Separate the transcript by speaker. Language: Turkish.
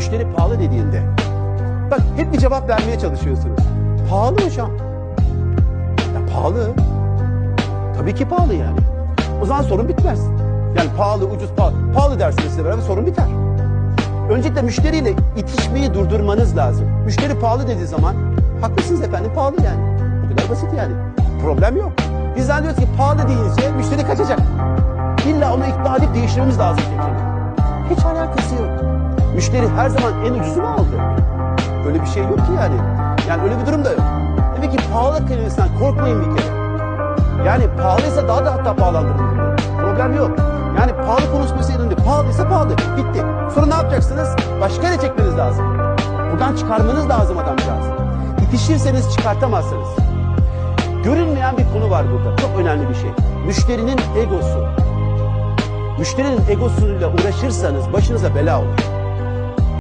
Speaker 1: müşteri pahalı dediğinde bak hep bir cevap vermeye çalışıyorsunuz. Pahalı hocam. Ya pahalı. Tabii ki pahalı yani. O zaman sorun bitmez. Yani pahalı, ucuz, pahalı. Pahalı derseniz size beraber sorun biter. Öncelikle müşteriyle itişmeyi durdurmanız lazım. Müşteri pahalı dediği zaman haklısınız efendim pahalı yani. Bu kadar basit yani. Problem yok. Biz zannediyoruz ki pahalı deyince müşteri kaçacak. İlla onu ikna edip değiştirmemiz lazım. Hiç alakası yok. Müşteri her zaman en ucuzu mu aldı? Öyle bir şey yok ki yani. Yani öyle bir durum da yok. Demek ki pahalı kelimesinden korkmayın bir kere. Yani pahalıysa daha da hatta pahalandırılır. Problem yok. Yani pahalı konuşması döndü. Pahalıysa pahalı. Bitti. Sonra ne yapacaksınız? Başka yere çekmeniz lazım. Buradan çıkarmanız lazım adamcağız. İtişirseniz çıkartamazsınız. Görünmeyen bir konu var burada. Çok önemli bir şey. Müşterinin egosu. Müşterinin egosuyla uğraşırsanız başınıza bela olur.